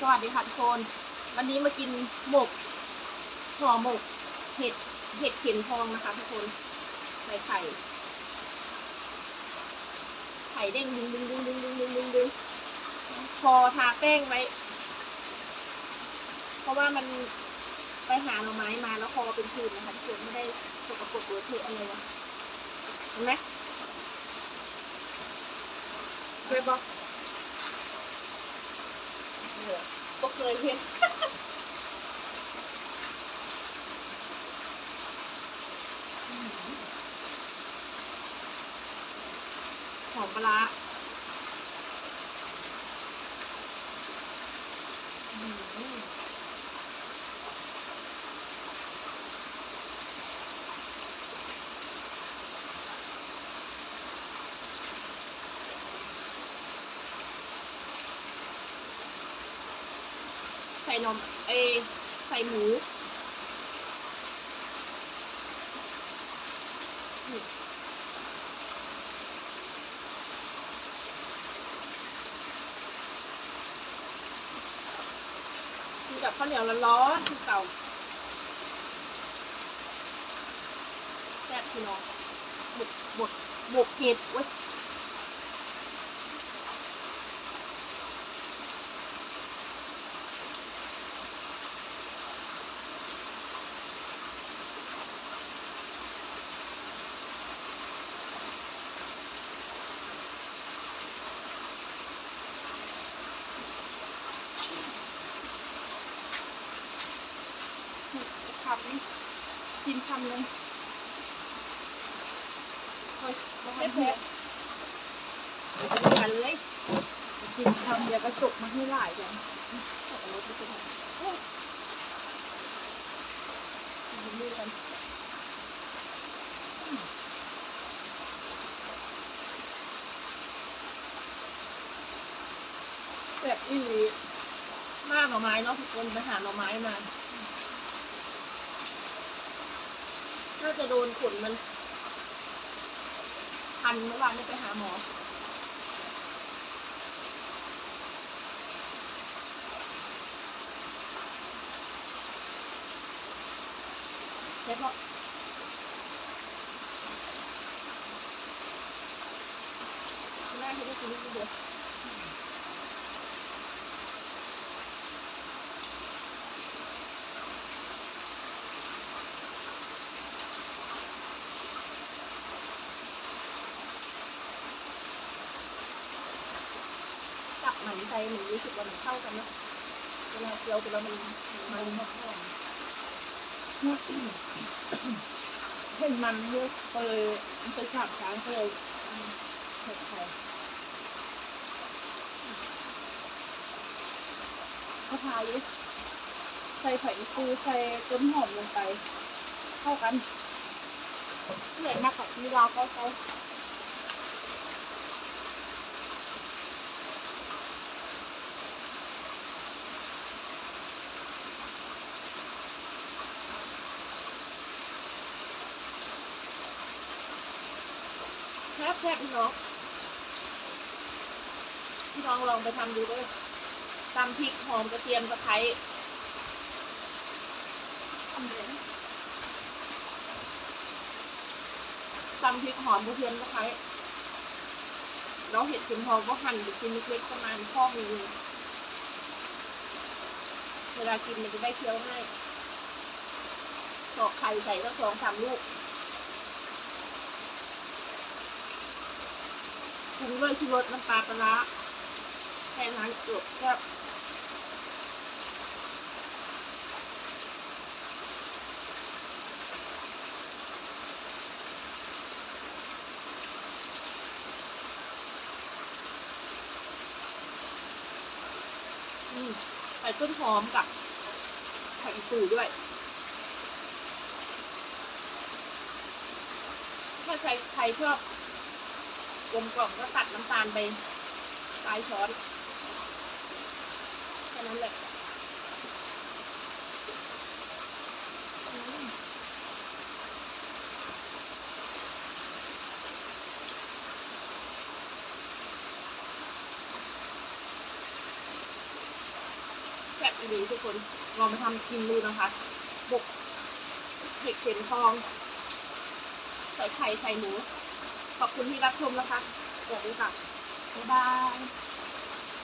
สวัสดีค่ะทุกคน วันนี้มากินหมกห่อหมก เห็ดเห็ดเข็มทองนะคะทุกคนใส่ไข่ ไข่เด้งดึงดึงดึงดึงดึงดึงดึงดึงพอทาแป้งไว้ เพราะว่ามันไปหาหน่อไม้มาแล้วคอเป็นผื่นนะคะทุกคนไม่ได้สกปรกหรือเทอะอะไรนะเห็นไหมเคยบอก เหรอก็เคยเห็นหอมปลาร้าอื้อหือใส่นมเอใส่หมูกินกับข้าวเหนียวร้อนๆคือเก่าแซ่บพี่น้องบดบดบกเห็ดเว้ย คำนี้ชิมคำเลยเฮ้ยมาให้แพ้ไปดูกันเลยกินคำเดียวก็จุกมาให้หลายอย่างเอาไปรถไปกินโอ้ยดูมือกันแบบอีหลีมากหน่อไม้เนาะทุกคนไปหาหน่อไม้มา น่าจะโดนขนมัน พันเมื่อวานได้ไปหาหมอใช่ปะแม่เขาได้กินนิดเดียว จับมันไปหนูรู้สึกว่ามันเข้ากันเนอะเวลาเคี้ยวไปแล้วมันมันมากเห็นมันเยอะก็เลยมันไปฉาบช้างก็เลยเผ็ดไข่ข้าวพายใส่ไข่ปูใส่ต้นหอมลงไป เข้ากันเหนื่อยมากกับที่เราเขาเขา แทบแทบพี่น้องพี่น้องลองไปทำดูด้วยตำพริกหอมกระเทียมตะไคร้ตำพริกหอมกระเทียมตะไคร้แล้วเห็ดเข็มทองก็หั่นเป็นชิ้นเล็กๆประมาณข้อมือเวลากินมันจะได้เคี้ยวง่ายตอกไข่ใส่ก็สองสามลูก รุงด้วยชูรสน้ำปลาปลาแค่นั้นจบแค่บใส่ต้นหอมกับไข่ตูด้วยถ้าใครใครชอบ กลมกล่อมก็ตัดน้ำตาลไปปลายช้อนแค่นั้นแหละอืมซ่บอีหลีทุกคนลองมาทำกินดูนะคะบกเห็ดเข็มทอง ใส่ไข่ใส่หมู ขอบคุณที่รับชมนะคะสวัสดีค่ะบ๊ายบาย